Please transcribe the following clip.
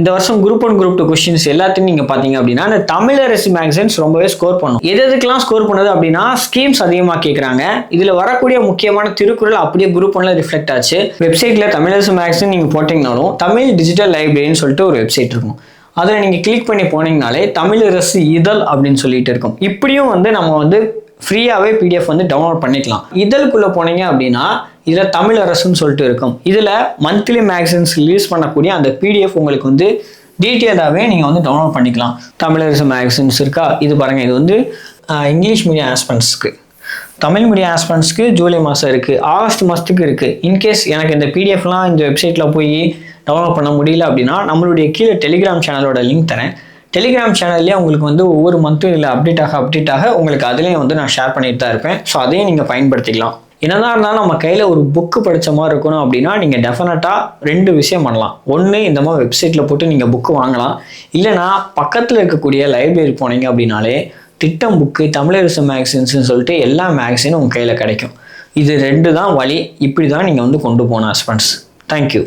இந்த வருஷம் group one group two questions எல்லாத்தையும் நீங்கள் பார்த்தீங்க அப்படின்னா இந்த தமிழரசு மேக்சின்ஸ் ரொம்பவே ஸ்கோர் பண்ணும். எது எதுக்கெல்லாம் ஸ்கோர் பண்ணுது அப்படின்னா ஸ்கீம்ஸ் அதிகமாக கேட்குறாங்க இதில் வரக்கூடிய முக்கியமான திருக்குறள் அப்படியே குரூப் ஒன்ல ரிஃப்ளெக்ட் ஆச்சு. வெப்சைட்டில் தமிழரசு மேக்ஸின் நீங்கள் போட்டிங்கனாலும் தமிழ் டிஜிட்டல் லைப்ரரின்னு சொல்லிட்டு ஒரு வெப்சைட் இருக்கும். அதில் நீங்கள் கிளிக் பண்ணி போனீங்கனாலே தமிழரசு இதழ் அப்படின்னு சொல்லிட்டு இருக்கும். இப்படியும் வந்து நம்ம வந்து ஃப்ரீயாகவே பிடிஎஃப் வந்து டவுன்லோட் பண்ணிக்கலாம். இதழுக்குள்ளே போனீங்க அப்படின்னா இதில் தமிழ் அரசுன்னு சொல்லிட்டு இருக்கும். இதில் மந்த்லி மேக்சின்ஸ் ரிலீஸ் பண்ணக்கூடிய அந்த பிடிஎஃப் உங்களுக்கு வந்து டீட்டெயிலாகவே நீங்கள் வந்து டவுன்லோட் பண்ணிக்கலாம். தமிழரசு மேக்சின்ஸ் இருக்கா? இது பாருங்கள் இது வந்து இங்கிலீஷ் மீடியம் ஆஸ்பன்ஸ்க்கு தமிழ் மீடியம் ஆஸ்பன்ஸ்க்கு ஜூலை மாதம் இருக்குது ஆகஸ்ட் மாதத்துக்கு இருக்குது இன்கேஸ் எனக்கு இந்த பிடிஎஃப்லாம் இந்த வெப்சைட்டில் போய் டவுன்லோட் பண்ண முடியல அப்படின்னா நம்மளுடைய கீழே டெலிகிராம் சேனலோட லிங்க் தரேன். டெலிகிராம் சேனல்லேயே உங்களுக்கு வந்து ஒவ்வொரு மந்த்தும் இல்லை அப்டேட் ஆக அப்டேட் ஆக உங்களுக்கு அதுலேயும் வந்து நான் ஷேர் பண்ணிட்டு தான் இருப்பேன். ஸோ அதையும் நீங்கள் பயன்படுத்திக்கலாம். என்னதான் இருந்தாலும் நம்ம கையில் ஒரு புக்கு படித்த மாதிரி இருக்கணும் அப்படின்னா நீங்கள் டெஃபினட்டாக ரெண்டு விஷயம் பண்ணலாம். ஒன்று இந்த மாதிரி வெப்சைட்டில் போட்டு நீங்கள் புக்கு வாங்கலாம். இல்லைனா பக்கத்தில் இருக்கக்கூடிய லைப்ரரி போனீங்க அப்படின்னாலே திட்டம் புக்கு தமிழரசு மேக்சின்ஸ்னு சொல்லிட்டு எல்லா மேக்சினும் உங்கள் கையில் கிடைக்கும். இது ரெண்டு தான் வழி. இப்படி தான் நீங்கள் வந்து கொண்டு போகணும் ஹஸ்பண்ட்ஸ் தேங்க்யூ